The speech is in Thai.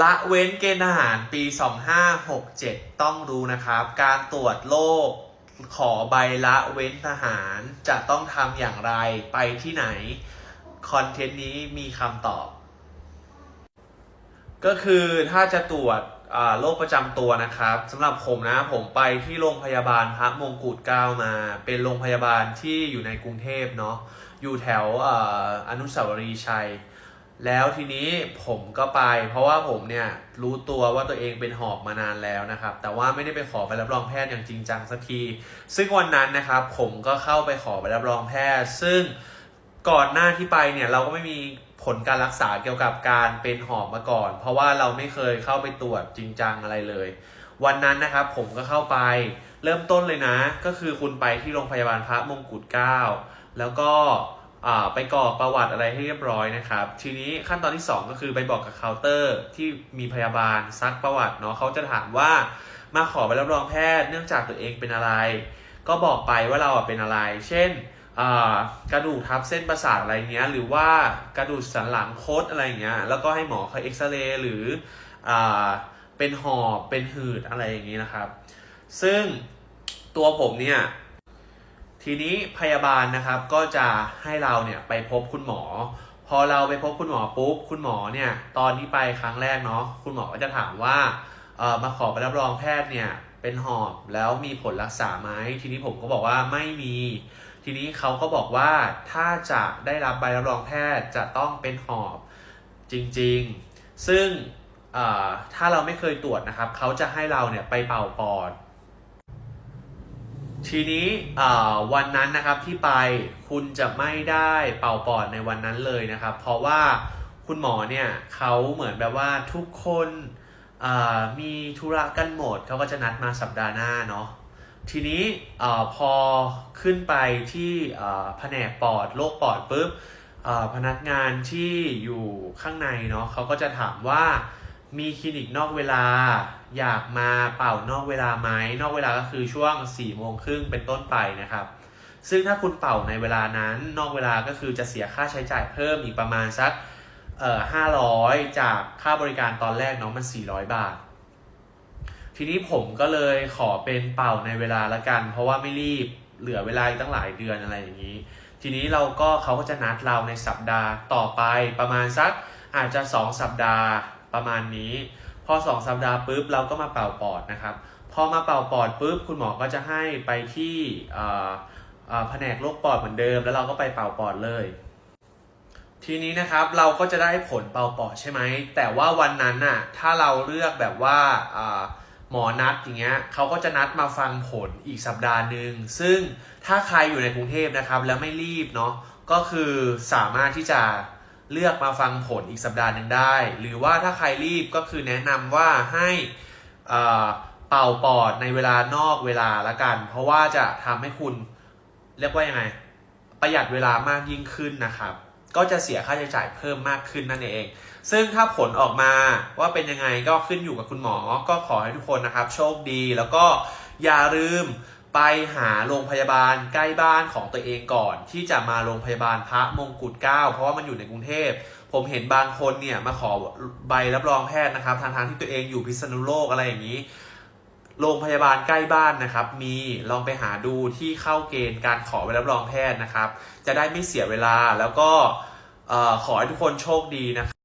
ละเว้นเกณฑ์ทหารปี 2567 ต้องรู้นะครับ การตรวจโรคขอใบละเว้นทหารจะต้องทำอย่างไรไปที่ไหน คอนเทนต์นี้มีคำตอบ ก็คือถ้าจะตรวจโรคประจำตัวนะครับสำหรับผมนะผมไปที่โรงพยาบาลพระมงกุฎเกล้ามา เป็นโรงพยาบาลที่อยู่ในกรุงเทพเนาะอยู่แถวออนุสาวรีย์ชัย แล้วทีนี้ผมก็ไป เพราะว่าผมเนี่ยรู้ตัวว่าตัวเองเป็นหอบมานานแล้วนะครับ แต่ว่าไม่ได้ไปขอใบรับรองแพทย์อย่างจริงจังสักที ซึ่งวันนั้นนะครับผมก็เข้าไปขอใบรับรองแพทย์ ซึ่งก่อนหน้าที่ไปเนี่ยเราก็ไม่มีผลการรักษาเกี่ยวกับการเป็นหอบมาก่อน เพราะว่าเราไม่เคยเข้าไปตรวจจริงจังอะไรเลย วันนั้นนะครับผมก็เข้าไปเริ่มต้นเลยนะ ก็คือคุณไปที่โรงพยาบาลพระมงกุฎเกล้าแล้วก็ ไปกรอกประวัติอะไรให้เรียบร้อยนะครับ ทีนี้ขั้นตอนที่ 2 ก็คือไปบอกกับเคาน์เตอร์ที่มีพยาบาลซักประวัติเนาะเขาจะถามว่ามาขอใบรับรองแพทย์เนื่องจากตัวเองเป็นอะไร ก็บอกไปว่าเราเป็นอะไร เช่นกระดูกทับเส้นประสาทอะไรเงี้ยหรือว่ากระดูกสันหลังโคดอะไรเงี้ยแล้วก็ให้หมอเขาเอ็กซเรย์หรืออเป็นหอบเป็นหืดอะไรอย่างนี้นะครับ ซึ่งตัวผมเนี่ย ทีนี้พยาบาลนะครับก็จะให้เราเนี่ยไปพบคุณหมอ พอเราไปพบคุณหมอปุ๊บคุณหมอเนี่ยตอนที่ไปครั้งแรกเนาะคุณหมอก็จะถามว่าเออมาขอใบรับรองแพทย์เนี่ยเป็นหอบแล้วมีผลรักษาไหมทีนี้ผมก็บอกว่าไม่มี ทีนี้เขาก็บอกว่าถ้าจะได้รับใบรับรองแพทย์จะต้องเป็นหอบจริงๆ ซึ่งเอ่อถ้าเราไม่เคยตรวจนะครับเขาจะให้เราเนี่ยไปเป่าปอด ทีนี้วันนั้นนะครับที่ไปคุณจะไม่ได้เป่าปอดในวันนั้นเลยนะครับ เพราะว่าคุณหมอเนี่ยเขาเหมือนแบบว่าทุกคนมีธุระกันหมดเขาก็จะนัดมาสัปดาห์หน้าเนาะทีนี้อพอขึ้นไปที่แผนกปอดโรคปอดปุ๊บพนักงานที่อยู่ข้างในเนาะเขาก็จะถามว่า มีคลินิกนอกเวลา อยากมาเป่านอกเวลาไหมนอกเวลาก็คือช่วง4ี่โมงครึ่งเป็นต้นไปนะครับ ซึ่งถ้าคุณเป่าในเวลานั้นนอกเวลาก็คือจะเสียค่าใช้จ่ายเพิ่มอีกประมาณสักเอ่อห้าร้อยจากค่าบริการตอนแรกเนาะมัน 400 บาท ทีนี้ผมก็เลยขอเป็นเป่าในเวลาละกัน เพราะว่าไม่รีบเหลือเวลาอีกตั้งหลายเดือนอะไรอย่างนี้ ทีนี้เราก็เขาก็จะนัดเราในสัปดาห์ต่อไปประมาณสักอาจจะ 2 สัปดาห์ ประมาณนี้ พอ 2 สัปดาห์ปุ๊บเราก็มาเป่าปอดนะครับ พอมาเป่าปอดปุ๊บคุณหมอก็จะให้ไปที่แผนกโรคปอดเหมือนเดิม แล้วเราก็ไปเป่าปอดเลย ทีนี้นะครับเราก็จะได้ผลเป่าปอดใช่ไหมแต่ว่าวันนั้นน่ะถ้าเราเลือกแบบว่าหมอนัดอย่างเงี้ยเขาก็จะนัดมาฟังผลอีกสัปดาห์หนึ่งซึ่งถ้าใครอยู่ในกรุงเทพนะครับแล้วไม่รีบเนาะก็คือสามารถที่จะ เลือกมาฟังผลอีกสัปดาห์หนึ่งได้ หรือว่าถ้าใครรีบก็คือแนะนำว่าให้เป่าปอดในเวลานอกเวลาละกัน เพราะว่าจะทำให้คุณเรียกว่ายังไง ประหยัดเวลามากยิ่งขึ้นนะครับ ก็จะเสียค่าใช้จ่ายเพิ่มมากขึ้นนั่นเอง ซึ่งถ้าผลออกมาว่าเป็นยังไงก็ขึ้นอยู่กับคุณหมอ ก็ขอให้ทุกคนนะครับ โชคดีแล้วก็อย่าลืม ไปหาโรงพยาบาลใกล้บ้านของตัวเองก่อน ที่จะมาโรงพยาบาลพระมงกุฎเก้าเพราะว่ามันอยู่ในกรุงเทพผมเห็นบางคนเนี่ยมาขอใบรับรองแพทย์นะครับทางทางที่ตัวเองอยู่พิษณุโลกอะไรอย่างนี้ โรงพยาบาลใกล้บ้านนะครับ มีลองไปหาดูที่เข้าเกณฑ์การขอใบรับรองแพทย์นะครับ จะได้ไม่เสียเวลาแล้วก็ออขอให้ทุกคนโชคดีนะครับ